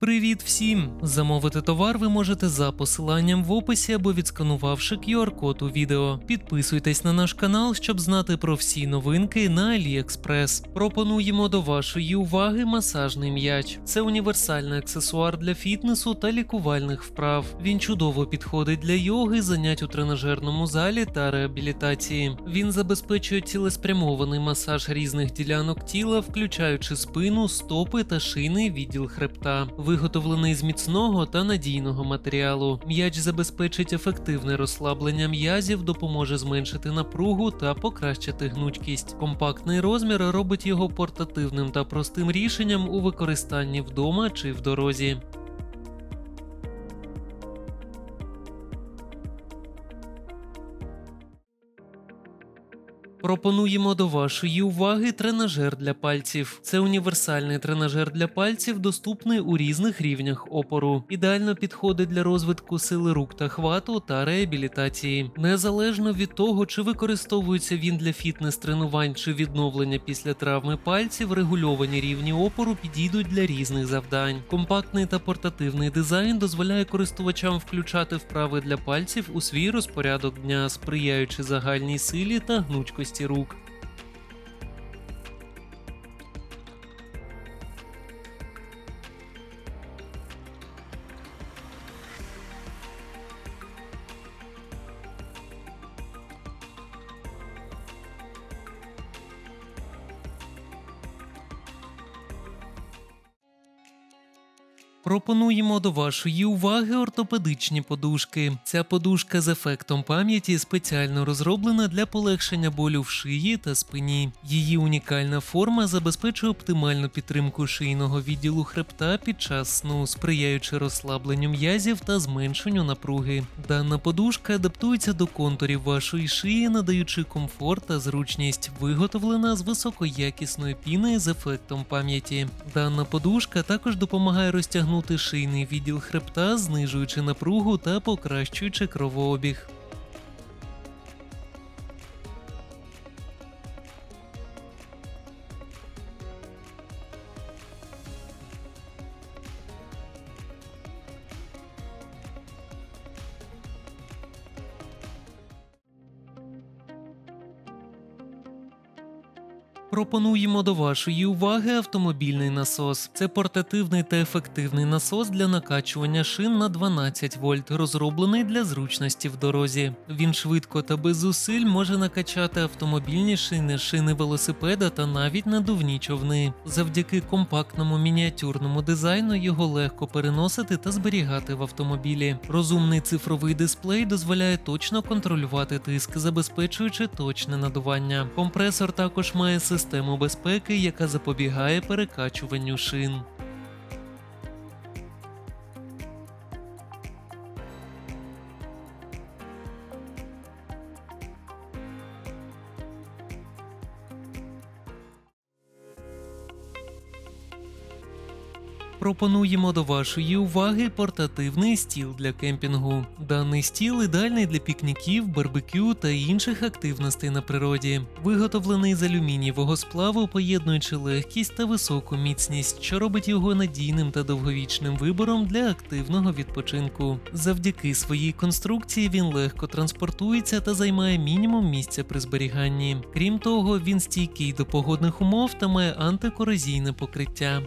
Привіт всім! Замовити товар ви можете за посиланням в описі або відсканувавши QR-код у відео. Підписуйтесь на наш канал, щоб знати про всі новинки на AliExpress. Пропонуємо до вашої уваги масажний м'яч. Це універсальний аксесуар для фітнесу та лікувальних вправ. Він чудово підходить для йоги, занять у тренажерному залі та реабілітації. Він забезпечує цілеспрямований масаж різних ділянок тіла, включаючи спину, стопи та шийний відділ хребта. Виготовлений з міцного та надійного матеріалу. М'яч забезпечить ефективне розслаблення м'язів, допоможе зменшити напругу та покращити гнучкість. Компактний розмір робить його портативним та простим рішенням у використанні вдома чи в дорозі. Пропонуємо до вашої уваги тренажер для пальців. Це універсальний тренажер для пальців, доступний у різних рівнях опору. Ідеально підходить для розвитку сили рук та хвату та реабілітації. Незалежно від того, чи використовується він для фітнес-тренувань чи відновлення після травми пальців, регульовані рівні опору підійдуть для різних завдань. Компактний та портативний дизайн дозволяє користувачам включати вправи для пальців у свій розпорядок дня, сприяючи загальній силі та гнучкості рук. Пропонуємо до вашої уваги ортопедичні подушки. Ця подушка з ефектом пам'яті спеціально розроблена для полегшення болю в шиї та спині. Її унікальна форма забезпечує оптимальну підтримку шийного відділу хребта під час сну, сприяючи розслабленню м'язів та зменшенню напруги. Дана подушка адаптується до контурів вашої шиї, надаючи комфорт та зручність, виготовлена з високоякісної піни з ефектом пам'яті. Дана подушка також допомагає розтягнути шийний відділ хребта, знижуючи напругу та покращуючи кровообіг. Пропонуємо до вашої уваги автомобільний насос. Це портативний та ефективний насос для накачування шин на 12 вольт, розроблений для зручності в дорозі. Він швидко та без зусиль може накачати автомобільні шини, шини велосипеда та навіть надувні човни. Завдяки компактному мініатюрному дизайну його легко переносити та зберігати в автомобілі. Розумний цифровий дисплей дозволяє точно контролювати тиск, забезпечуючи точне надування. Компресор також має систему безпеки, яка запобігає перекачуванню шин. Пропонуємо до вашої уваги портативний стіл для кемпінгу. Даний стіл ідеальний для пікніків, барбекю та інших активностей на природі. Виготовлений з алюмінієвого сплаву, поєднуючи легкість та високу міцність, що робить його надійним та довговічним вибором для активного відпочинку. Завдяки своїй конструкції він легко транспортується та займає мінімум місця при зберіганні. Крім того, він стійкий до погодних умов та має антикорозійне покриття.